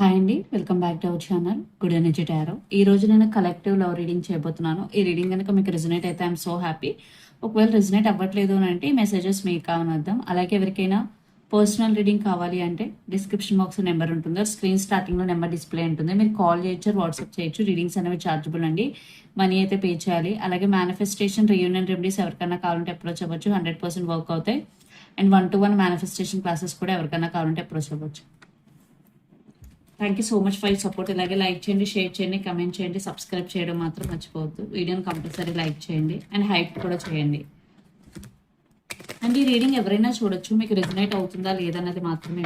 Hi అండి welcome back to our channel good energy tarot ఈ రోజు నేను కలెక్టివ్ లవ్ రీడింగ్ చేయబోతున్నాను. ఈ రీడింగ్ కనుక మీకు రిజనేట్ అయితే ఐఎమ్ సో హ్యాపీ ఒకవేళ రిజనేట్ అవ్వట్లేదు అని అంటే మెసేజెస్ మీకు కావని అర్థం. అలాగే ఎవరికైనా పర్సనల్ రీడింగ్ కావాలి అంటే డిస్క్రిప్షన్ బాక్స్ నెంబర్ ఉంటుంది. స్క్రీన్ స్టార్టింగ్లో నెంబర్ డిస్ప్లే ఉంటుంది. మీరు కాల్ చేయొచ్చు వాట్సాప్ చేయొచ్చు. రీడింగ్స్ అనేవి చార్జబుల్ అండి. మనీ అయితే పే చేయాలి. అలాగే మేనిఫెస్టేషన్ రియూనియన్ రెమెడీస్ ఎవరికైనా కావాలంటే అప్రోచ్ అవ్వచ్చు. హండ్రెడ్ పర్సెంట్ వర్క్ అవుతాయి. And one to one manifestation classes కూడా ఎవరికైనా కావాలంటే అప్రోచ్ అవ్వచ్చు. Thank you so much for support ఇలాగే లైక్ చేయండి షేర్ చేయండి కమెంట్ చేయండి సబ్స్క్రైబ్ చేయడం మాత్రం మర్చిపోవద్దు. వీడియోని కంపల్సరీ లైక్ చేయండి అండ్ హైప్ కూడా చేయండి. అండ్ ఈ రీడింగ్ ఎవరైనా చూడొచ్చు మీకు రిజనేట్ అవుతుందా లేదన్నది మాత్రమే.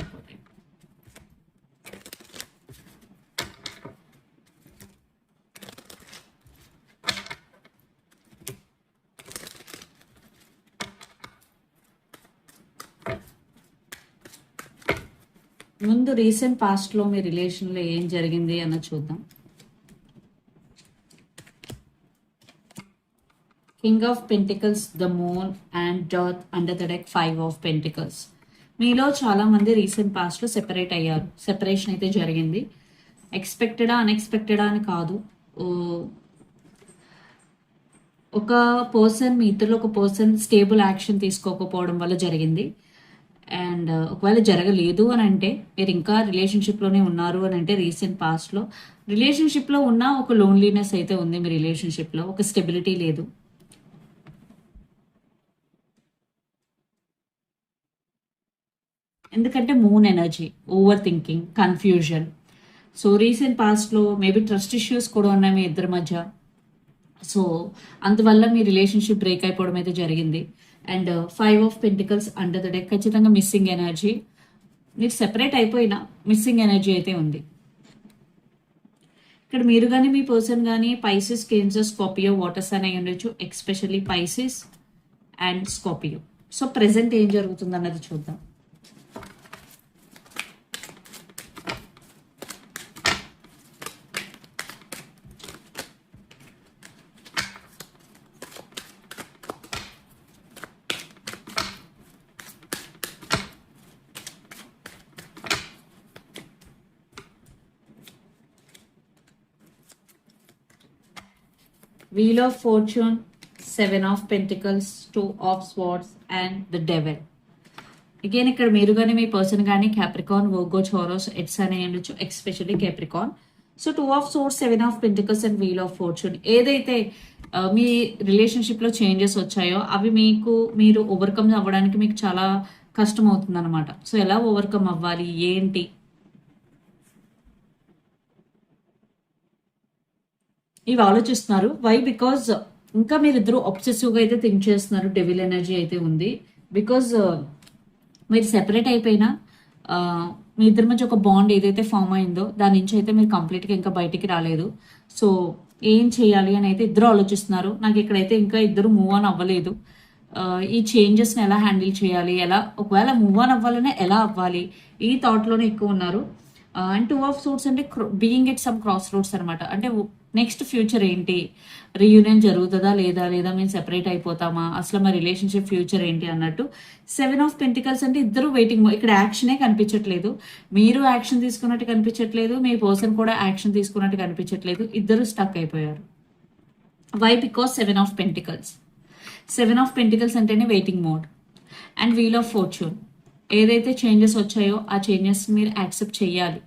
ముందు రీసెంట్ పాస్ట్లో మీ రిలేషన్లో ఏం జరిగింది అన్న చూద్దాం. King of pentacles the moon and dearth under the deck five of pentacles మీలో చాలా మంది రీసెంట్ పాస్ట్లో సెపరేట్ అయ్యారు. సెపరేషన్ అయితే జరిగింది. ఎక్స్పెక్టెడా అన్ఎక్స్పెక్టెడా అని కాదు. ఒక పర్సన్ మీ ఇద్దరు ఒక పర్సన్ స్టేబుల్ యాక్షన్ తీసుకోకపోవడం వల్ల జరిగింది. అండ్ ఒకవేళ జరగలేదు అని అంటే మీరు ఇంకా రిలేషన్షిప్లోనే ఉన్నారు అని అంటే రీసెంట్ పాస్ట్లో రిలేషన్షిప్లో ఉన్న ఒక లోన్లీనెస్ అయితే ఉంది మీ రిలేషన్షిప్లో ఒక స్టెబిలిటీ లేదు. ఎందుకంటే moon energy overthinking confusion so recent పాస్ట్లో మేబీ ట్రస్ట్ ఇష్యూస్ కూడా ఉన్నాయి మీ ఇద్దరి మధ్య. సో అందువల్ల మీ రిలేషన్షిప్ బ్రేక్ అయిపోవడం అయితే జరిగింది. And five of pentacles under the deck ఖచ్చితంగా మిస్సింగ్ ఎనర్జీ మీరు సెపరేట్ అయిపోయినా మిస్సింగ్ ఎనర్జీ అయితే ఉంది. ఇక్కడ మీరు కానీ మీ పర్సన్ కానీ పైసిస్ కేన్సర్ స్కాపియో వాటర్స్ అని అయి ఉండొచ్చు especially Pisces and Scorpio so present ఏం జరుగుతుంది అన్నది చూద్దాం. Wheel of Fortune, seven of pentacles two of swords and the devil again ఇక్కడ మీరు కానీ మీ పర్సన్ కానీ క్యాప్రికాన్ వర్గో చోరోస్ ఎట్స్ అని ఉండొచ్చు especially Capricorn so two of swords seven of pentacles and wheel of fortune ఏదైతే మీ రిలేషన్షిప్లో చేంజెస్ వచ్చాయో అవి మీకు మీరు ఓవర్కమ్ అవ్వడానికి మీకు చాలా కష్టం అవుతుంది అనమాట సో ఎలా ఓవర్కమ్ అవ్వాలి? ఏంటి? ఇవి ఆలోచిస్తున్నారు. వై బికాజ్ ఇంకా మీరిద్దరు గా అయితే థింక్ చేస్తున్నారు. డెవిల్ ఎనర్జీ అయితే ఉంది. బికాజ్ uh, మీరు సెపరేట్ అయిపోయినా మీ ఇద్దరి మధ్య ఒక బాండ్ ఏదైతే ఫామ్ అయిందో దాని నుంచి అయితే మీరు కంప్లీట్గా ఇంకా బయటికి రాలేదు. సో ఏం చేయాలి అని అయితే ఇద్దరు ఆలోచిస్తున్నారు. నాకు ఇక్కడైతే ఇంకా ఇద్దరు మూవ్ ఆన్ అవ్వలేదు. ఈ చేంజెస్ని ఎలా హ్యాండిల్ చేయాలి? ఎలా ఒకవేళ మూవ్ ఆన్ అవ్వాలనే ఎలా అవ్వాలి? ఈ థాట్లోనే ఎక్కువ ఉన్నారు. అండ్ టూ ఆఫ్ సూట్స్ అంటే being it some crossroads అనమాట అంటే నెక్స్ట్ ఫ్యూచర్ ఏంటి? రీయూనియన్ జరుగుతుందా లేదా? లేదా మేము సెపరేట్ అయిపోతామా? అసలు మా రిలేషన్షిప్ ఫ్యూచర్ ఏంటి అన్నట్టు. సెవెన్ ఆఫ్ పెంటికల్స్ అంటే ఇద్దరు వెయిటింగ్ ఇక్కడ యాక్షనే కనిపించట్లేదు. మీరు యాక్షన్ తీసుకున్నట్టు కనిపించట్లేదు. మీ పర్సన్ కూడా యాక్షన్ తీసుకున్నట్టు కనిపించట్లేదు. ఇద్దరు స్టక్ అయిపోయారు. Why because seven of pentacles seven of pentacles అంటేనే waiting mode and wheel of fortune ఏదైతే చేంజెస్ వచ్చాయో ఆ చేంజెస్ మీరు యాక్సెప్ట్ చేయాలి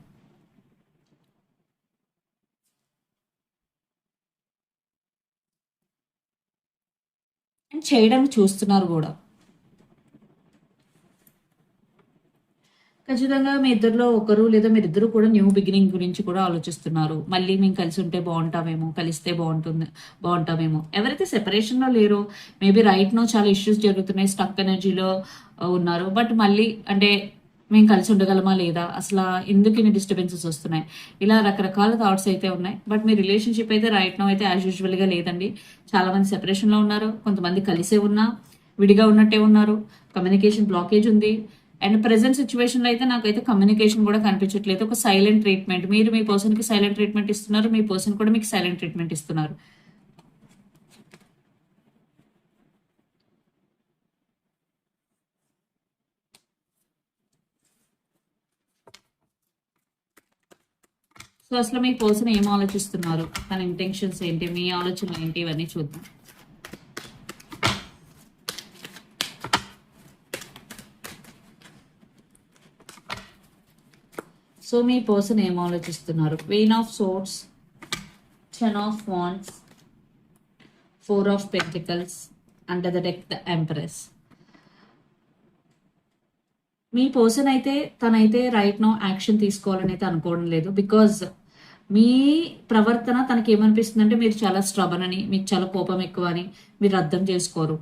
అండ్ చేయడానికి చూస్తున్నారు కూడా. ఖచ్చితంగా మీ ఇద్దరిలో ఒకరు లేదా మీరిద్దరు కూడా న్యూ బిగినింగ్ గురించి కూడా ఆలోచిస్తున్నారు. మళ్ళీ మేము కలిసి ఉంటే బాగుంటామేమో కలిస్తే బాగుంటుంది బాగుంటామేమో. ఎవరైతే సెపరేషన్లో లేరో మేబీ రైట్ నో చాలా ఇష్యూస్ జరుగుతున్నాయి స్టక్ ఎనర్జీలో uh, ఉన్నారు. బట్ మళ్ళీ అంటే మేము కలిసి ఉండగలమా లేదా? అసలు ఎందుకు ఇన్ని డిస్టర్బెన్సెస్ వస్తున్నాయి? ఇలా రకరకాల థాట్స్ అయితే ఉన్నాయి. బట్ మీ రిలేషన్షిప్ అయితే రైట్ నో అయితే యాజ్ యూజువల్గా లేదండి. చాలా మంది ఉన్నారు. కొంతమంది కలిసే ఉన్నా విడిగా ఉన్నట్టే ఉన్నారు. కమ్యూనికేషన్ బ్లాకేజ్ ఉంది. అండ్ ప్రెసెంట్ సిచ్యువేషన్లో అయితే నాకైతే కమ్యూనికేషన్ కూడా కనిపించట్లేదు. ఒక సైలెంట్ ట్రీట్మెంట్ మీరు మీ పర్సన్కి సైలెంట్ ట్రీట్మెంట్ ఇస్తున్నారు మీ పర్సన్ కూడా మీకు సైలెంట్ ట్రీట్మెంట్ ఇస్తున్నారు. సో అసలు మీ పర్సన్ ఏం ఆలోచిస్తున్నారు? తన ఇంటెన్షన్స్ ఏంటి? మీ ఆలోచనలు ఏంటి? ఇవన్నీ చూద్దాం. సో మీ పర్సన్ ఏం ఆలోచిస్తున్నారు? Queen of swords ten of wands four of pentacles under the deck the empress me person అయితే తనైతే రైట్ నో యాక్షన్ తీసుకోవాలని అయితే అనుకోవడం లేదు బికాజ్ మీ ప్రవర్తన తనకి ఏమనిపిస్తుంది అంటే మీరు చాలా స్ట్రబన్ అని మీకు చాలా కోపం ఎక్కువ అని మీరు అర్థం చేసుకోరు.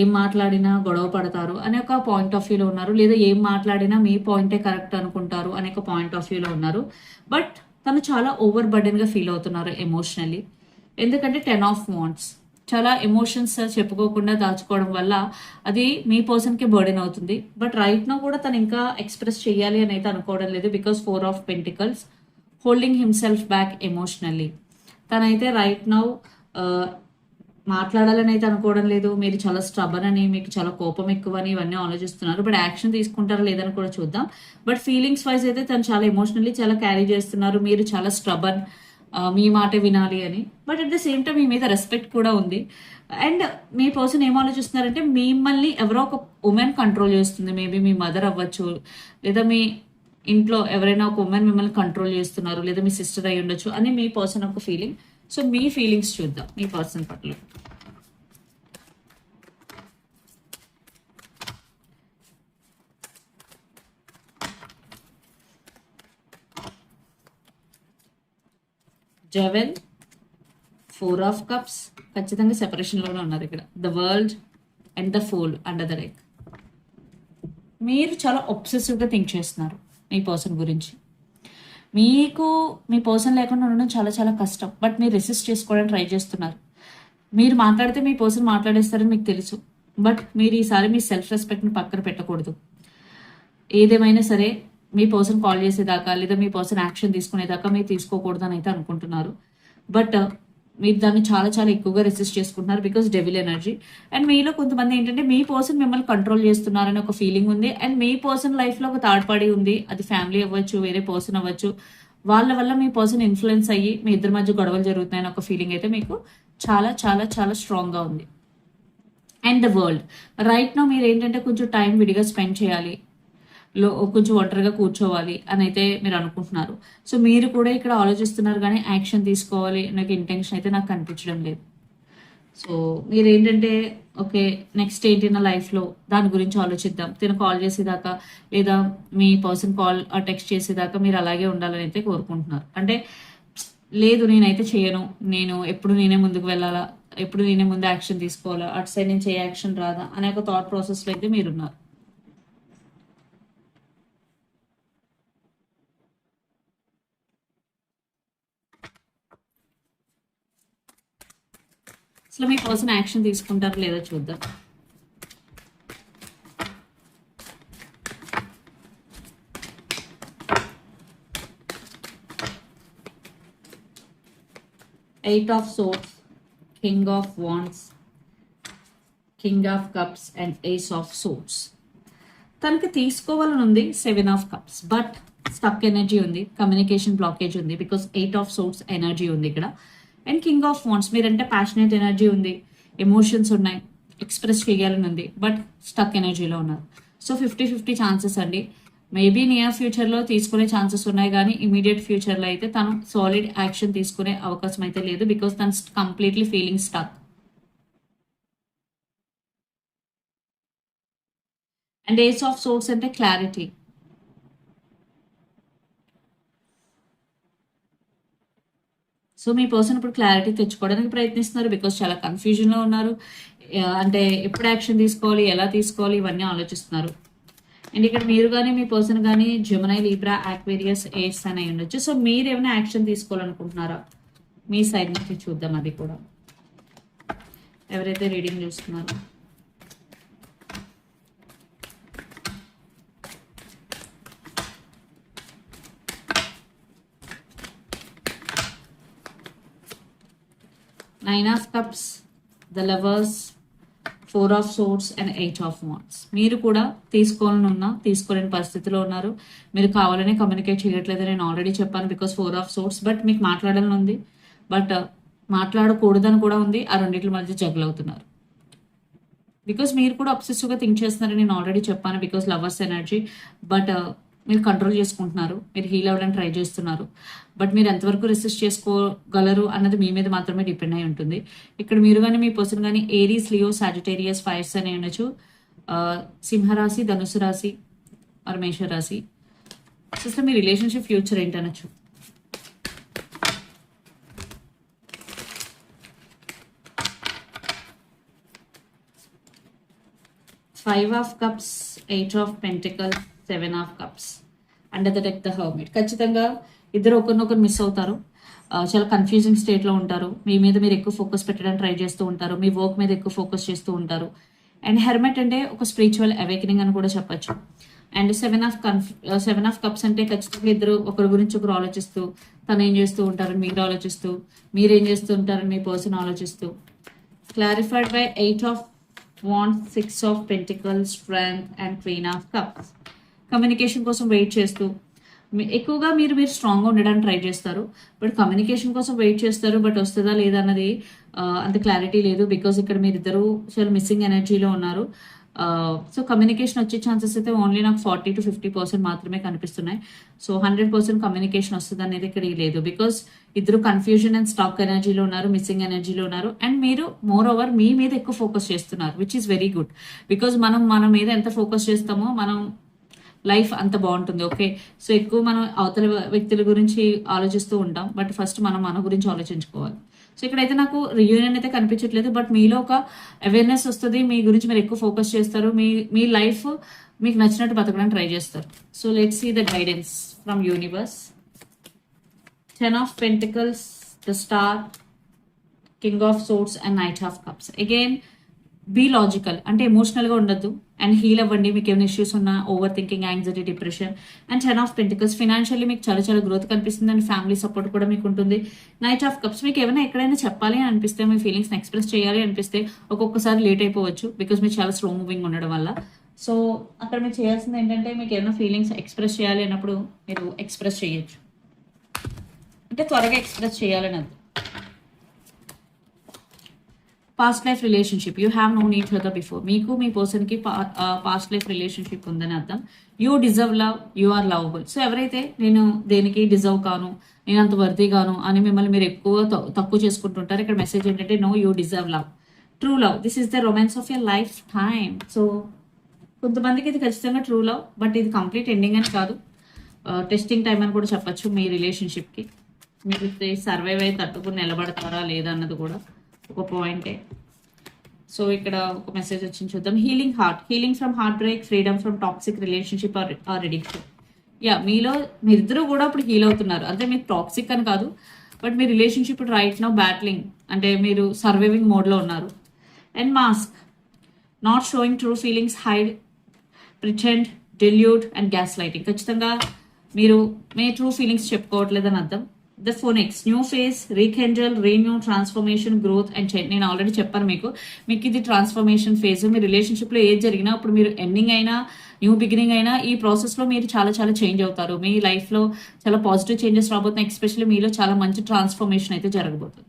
ఏం మాట్లాడినా గొడవ పడతారు అనే ఒక పాయింట్ ఆఫ్ వ్యూలో ఉన్నారు. లేదా ఏం మాట్లాడినా మీ పాయింటే కరెక్ట్ అనుకుంటారు అనే ఒక పాయింట్ ఆఫ్ వ్యూలో ఉన్నారు. బట్ తను చాలా ఓవర్ బర్డెన్గా ఫీల్ అవుతున్నారు ఎమోషనల్లీ ఎందుకంటే టెన్ ఆఫ్ వాంట్స్ చాలా ఎమోషన్స్ చెప్పుకోకుండా దాచుకోవడం వల్ల అది మీ పర్సన్కి బర్డెన్ అవుతుంది. బట్ రైట్ నో కూడా తను ఇంకా ఎక్స్ప్రెస్ చేయాలి అని అయితే అనుకోవడం లేదు because four of pentacles holding himself back emotionally తనైతే రైట్ నౌ మాట్లాడాలని అయితే అనుకోవడం లేదు. మీరు చాలా స్ట్రబన్ అని మీకు చాలా కోపం ఎక్కువ అని ఇవన్నీ ఆలోచిస్తున్నారు. బట్ యాక్షన్ తీసుకుంటారా లేదని కూడా చూద్దాం. బట్ ఫీలింగ్స్ వైజ్ అయితే తను చాలా ఎమోషనల్లీ చాలా క్యారీ చేస్తున్నారు. మీరు చాలా స్ట్రబన్ మీ మాట వినాలి అని. But at the same time మీ మీద రెస్పెక్ట్ కూడా ఉంది. అండ్ మీ పర్సన్ ఏం ఆలోచిస్తున్నారంటే మిమ్మల్ని ఎవరో ఒక ఉమెన్ కంట్రోల్ చేస్తుంది. మేబీ మీ మదర్ అవ్వచ్చు లేదా మీ ఇంట్లో ఎవరైనా ఒక ఉమెన్ మిమ్మల్ని కంట్రోల్ చేస్తున్నారు లేదా మీ సిస్టర్ అయి ఉండొచ్చు అని మీ పర్సన్ ఒక ఫీలింగ్ సో మీ ఫీలింగ్స్ చూద్దాం మీ పర్సన్ పట్ల జవెల్ ఫోర్ ఆఫ్ కప్స్ ఖచ్చితంగా సెపరేషన్లోనే ఉన్నారు ఇక్కడ. The world and the fool under the wreck మీరు చాలా ఒబ్సెసివ్గా థింక్ చేస్తున్నారు మీ పర్సన్ గురించి. మీకు మీ పర్సన్ లేకుండా ఉండడం చాలా చాలా కష్టం. బట్ మీరు రెసిస్ట్ చేసుకోవడానికి ట్రై చేస్తున్నారు. మీరు మాట్లాడితే మీ పర్సన్ మాట్లాడేస్తారని మీకు తెలుసు. బట్ మీరు ఈసారి మీ సెల్ఫ్ రెస్పెక్ట్ని పక్కన పెట్టకూడదు. ఏదేమైనా సరే మీ పర్సన్ కాల్ చేసేదాకా లేదా మీ పర్సన్ యాక్షన్ తీసుకునేదాకా మీరు తీసుకోకూడదు అని అయితే అనుకుంటున్నారు. బట్ మీరు దాన్ని చాలా చాలా ఎక్కువగా రెసిస్ట్ చేసుకుంటున్నారు బికాస్ డెవిల్ ఎనర్జీ అండ్ మీలో కొంతమంది ఏంటంటే మీ పర్సన్ మిమ్మల్ని కంట్రోల్ చేస్తున్నారని ఒక ఫీలింగ్ ఉంది. అండ్ మీ పర్సన్ లైఫ్లో ఒక థర్డ్ పార్టీ ఉంది. అది ఫ్యామిలీ అవ్వచ్చు వేరే పర్సన్ అవ్వచ్చు. వాళ్ళ వల్ల మీ పర్సన్ ఇన్ఫ్లుయెన్స్ అయ్యి మీ ఇద్దరి మధ్య గొడవలు జరుగుతున్నాయని ఒక ఫీలింగ్ అయితే మీకు చాలా చాలా చాలా స్ట్రాంగ్గా ఉంది. And the world right now మీరు ఏంటంటే కొంచెం టైం విడిగా స్పెండ్ చేయాలి. లో కొంచెం ఒంటరిగా కూర్చోవాలి అని అయితే మీరు అనుకుంటున్నారు. సో మీరు కూడా ఇక్కడ ఆలోచిస్తున్నారు కానీ యాక్షన్ తీసుకోవాలి నాకు ఇంటెన్షన్ అయితే నాకు కనిపించడం లేదు. సో మీరు ఏంటంటే ఓకే నెక్స్ట్ ఏంటి నా లైఫ్లో దాని గురించి ఆలోచిద్దాం. తిన కాల్ చేసేదాకా లేదా మీ పర్సన్ కాల్ టెక్స్ట్ చేసేదాకా మీరు అలాగే ఉండాలని అయితే కోరుకుంటున్నారు. అంటే లేదు నేనైతే చేయను. నేను ఎప్పుడు నేనే ముందుకు వెళ్ళాలా? ఎప్పుడు నేనే ముందు యాక్షన్ తీసుకోవాలా? అటు సైడ్ నుంచి ఏ యాక్షన్ రాదా? అనే ఒక థాట్ ప్రాసెస్లో అయితే మీరున్నారు. అసలు మీ పర్సన్ యాక్షన్ తీసుకుంటారు లేదో చూద్దాం. Eight of swords king of wands king of cups and ace of swords తనకి తీసుకోవాలని ఉంది seven of cups but stuck energy ఉంది కమ్యూనికేషన్ బ్లాకేజ్ ఉంది because eight of swords energy ఉంది ఇక్కడ. అండ్ కింగ్ ఆఫ్ వాన్స్ మీరంటే ప్యాషనేట్ ఎనర్జీ ఉంది. Emotions ఉన్నాయి. ఎక్స్ప్రెస్ చేయాలని ఉంది. బట్ స్టక్ ఎనర్జీలో ఉన్నారు. సో ఫిఫ్టీ ఫిఫ్టీ ఛాన్సెస్ అండి. మేబీ నియర్ ఫ్యూచర్లో తీసుకునే ఛాన్సెస్ ఉన్నాయి కానీ ఇమీడియట్ ఫ్యూచర్లో అయితే తను సాలిడ్ యాక్షన్ తీసుకునే అవకాశం అయితే లేదు బికాస్ తను completely feeling stuck and ace of swords అంటే క్లారిటీ సో మీ పర్సన్ ఇప్పుడు క్లారిటీ తెచ్చుకోవడానికి ప్రయత్నిస్తున్నారు బికాస్ చాలా కన్ఫ్యూజన్లో ఉన్నారు. అంటే ఎప్పుడు యాక్షన్ తీసుకోవాలి ఎలా తీసుకోవాలి ఇవన్నీ ఆలోచిస్తున్నారు. అండ్ ఇక్కడ మీరు కానీ మీ పర్సన్ కానీ జమునై లీబ్రా యాక్వేరియస్ ఏస్ అని ఉండొచ్చు. సో మీరు ఏమైనా యాక్షన్ తీసుకోవాలనుకుంటున్నారా? మీ సైడ్ నుంచి చూద్దాం అది కూడా. ఎవరైతే రీడింగ్ చూస్తున్నారో. Nine of cups the lovers four of swords and eight of wands మీరు కూడా తీసుకోవాలని ఉన్నా తీసుకోలేని పరిస్థితిలో ఉన్నారు. మీరు కావాలనే కమ్యూనికేట్ చేయట్లేదు నేను ఆల్రెడీ చెప్పాను because four of swords but మీకు మాట్లాడాలని ఉంది. బట్ uh, మాట్లాడకూడదని కూడా ఉంది. ఆ రెండింటి మధ్య జగల్ అవుతున్నారు. బికాస్ మీరు కూడా అబ్సెసివ్గా థింక్ చేస్తున్నారని నేను ఆల్రెడీ చెప్పాను బికాస్ లవర్స్ ఎనర్జీ బట్ మీరు కంట్రోల్ చేసుకుంటున్నారు మీరు హీల్ అవ్వడానికి ట్రై చేస్తున్నారు బట్ మీరు ఎంతవరకు రెసిస్ట్ చేసుకోగలరు అన్నది మీ మీద మాత్రమే డిపెండ్ అయి ఉంటుంది. ఇక్కడ మీరు కానీ మీ పర్సన్ కానీ ఏరీస్ లియో సాజిటేరియస్ ఫైర్స్ అని ఉండొచ్చు సింహరాశి ధనుసు రాశి ఆర్ మేష రాశి అసలు మీ relationship future ఏంటనొచ్చు? Five of cups eight of pentacle seven of cups under the tech the hermit. ఖచ్చితంగా ఇద్దరు ఒకరినొకరు మిస్ అవుతారు. చాలా కన్ఫ్యూజింగ్ స్టేట్లో ఉంటారు. మీ మీద మీరు ఎక్కువ ఫోకస్ పెట్టడానికి ట్రై చేస్తూ ఉంటారు. మీ వర్క్ మీద ఎక్కువ ఫోకస్ చేస్తూ ఉంటారు. అండ్ హెర్మెట్ అంటే ఒక స్పిరిచువల్ అవేకనింగ్ అని కూడా చెప్పొచ్చు. అండ్ సెవెన్ ఆఫ్ కన్ఫ్ సెవెన్ ఆఫ్ కప్స్ అంటే ఖచ్చితంగా ఇద్దరు ఒకరి గురించి ఒకరు ఆలోచిస్తూ తను ఏం చేస్తూ ఉంటారని మీరు ఆలోచిస్తూ మీరేం చేస్తూ ఉంటారని మీ పర్సన్ ఆలోచిస్తూ. Clarified phi eight of wand six of pentacle strength and queen of cups communication కోసం వెయిట్ చేస్తూ ఎక్కువగా మీరు మీరు స్ట్రాంగ్గా ఉండడానికి ట్రై చేస్తారు. బట్ కమ్యూనికేషన్ కోసం వెయిట్ చేస్తారు. బట్ వస్తుందా లేదా అన్నది అంత క్లారిటీ లేదు. బికాస్ ఇక్కడ మీరు ఇద్దరు చాలా మిస్సింగ్ ఎనర్జీలో ఉన్నారు. సో కమ్యూనికేషన్ వచ్చే ఛాన్సెస్ అయితే ఓన్లీ నాకు ఫార్టీ టు ఫిఫ్టీ పర్సెంట్ మాత్రమే కనిపిస్తున్నాయి. సో హండ్రెడ్ పర్సెంట్ కమ్యూనికేషన్ వస్తుంది అనేది ఇక్కడ లేదు. బికాస్ ఇద్దరు కన్ఫ్యూజన్ అండ్ స్టాక్ ఎనర్జీలో ఉన్నారు మిస్సింగ్ ఎనర్జీలో ఉన్నారు. అండ్ మీరు మోర్ ఓవర్ మీ మీద ఎక్కువ ఫోకస్ చేస్తున్నారు which is very good because మనం మన మీద ఎంత ఫోకస్ చేస్తామో మనం లైఫ్ అంత బాగుంటుంది. ఓకే. సో ఎక్కువ మనం అవతల వ్యక్తుల గురించి ఆలోచిస్తూ ఉంటాం. బట్ ఫస్ట్ మనం మన గురించి ఆలోచించుకోవాలి. సో ఇక్కడైతే నాకు రియూనియన్ అయితే కనిపించట్లేదు. బట్ మీలో ఒక అవేర్నెస్ వస్తుంది. మీ గురించి మీరు ఎక్కువ ఫోకస్ చేస్తారు. మీ మీ లైఫ్ మీకు నచ్చినట్టు బతకడానికి ట్రై చేస్తారు. So let see the guidance from universe ten of pentacles the star king of swords and knight of cups again be logical అంటే ఎమోషనల్గా ఉండొద్దు. అండ్ హీల్ అవ్వండి. మీకు ఏమైనా ఇష్యూస్ ఉన్నా overthinking anxiety depression and ten of pentacles financially మీకు చాలా చాలా గ్రోత్ కనిపిస్తుంది. అండ్ ఫ్యామిలీ సపోర్ట్ కూడా మీకు ఉంటుంది. నైట్ ఆఫ్ కప్స్ మీకు ఏమైనా ఎక్కడైనా చెప్పాలి అని అనిపిస్తే మీ ఫీలింగ్స్ని ఎక్స్ప్రెస్ చేయాలి అనిపిస్తే ఒక్కొక్కసారి లేట్ అయిపోవచ్చు. బికాస్ మీరు చాలా స్లో మూవింగ్ ఉండడం వల్ల. సో అక్కడ మీరు చేయాల్సింది ఏంటంటే మీకు ఏమైనా ఫీలింగ్స్ ఎక్స్ప్రెస్ చేయాలి అన్నప్పుడు మీరు ఎక్స్ప్రెస్ చేయొచ్చు. అంటే త్వరగా ఎక్స్ప్రెస్ చేయాలని అర్థం. Past life relationship you have no need for before మీకు మీ పర్సన్కి పాస్ట్ లైఫ్ రిలేషన్షిప్ ఉందని అర్థం. You deserve love you are lovable so ఎవరైతే నేను దేనికి డిజర్వ్ కాను నేను అంత వర్ది కాను అని మిమ్మల్ని మీరు ఎక్కువ తక్కువ చేసుకుంటుంటారు ఇక్కడ మెసేజ్ ఏంటంటే no you deserve love true love this is the romance of your lifetime so కొంతమందికి ఇది ఖచ్చితంగా ట్రూ లవ్ బట్ ఇది కంప్లీట్ ఎండింగ్ అని కాదు. టెస్టింగ్ టైం అని కూడా చెప్పొచ్చు మీ రిలేషన్షిప్కి మీరు సర్వైవ్ అయి తట్టుకుని నిలబడతారా లేదా అన్నది కూడా. ఒక పాయింటే సో ఇక్కడ ఒక మెసేజ్ వచ్చింది చూద్దాం. Healing heart healing from heartbreak freedom from toxic relationship or addiction yeah మీలో మీరిద్దరూ కూడా ఇప్పుడు హీల్ అవుతున్నారు. అంటే మీరు టాక్సిక్ అని కాదు బట్ మీ రిలేషన్షిప్ రైట్ నో బ్యాట్లింగ్ అంటే మీరు సర్వైవింగ్ మోడ్లో ఉన్నారు. And mask not showing true feelings hide pretend dilute and gaslighting ఖచ్చితంగా మీరు మీ ట్రూ ఫీలింగ్స్ చెప్పుకోవట్లేదని అర్థం. The phoenix new face rekindle renew transformation growth and change నేను ఆల్రెడీ చెప్పాను మీకు. మీకు ఇది ట్రాన్స్ఫర్మేషన్ ఫేజ్ మీ రిలేషన్షిప్లో ఏది జరిగినా ఇప్పుడు మీరు ఎండింగ్ అయినా న్యూ బిగినింగ్ అయినా ఈ ప్రాసెస్లో మీరు చాలా చాలా చేంజ్ అవుతారు. మీ లైఫ్లో చాలా పాజిటివ్ చేంజెస్ రాబోతున్నాయి ఎస్పెషల్లీ మీలో చాలా మంచి ట్రాన్స్ఫర్మేషన్ అయితే జరగబోతుంది.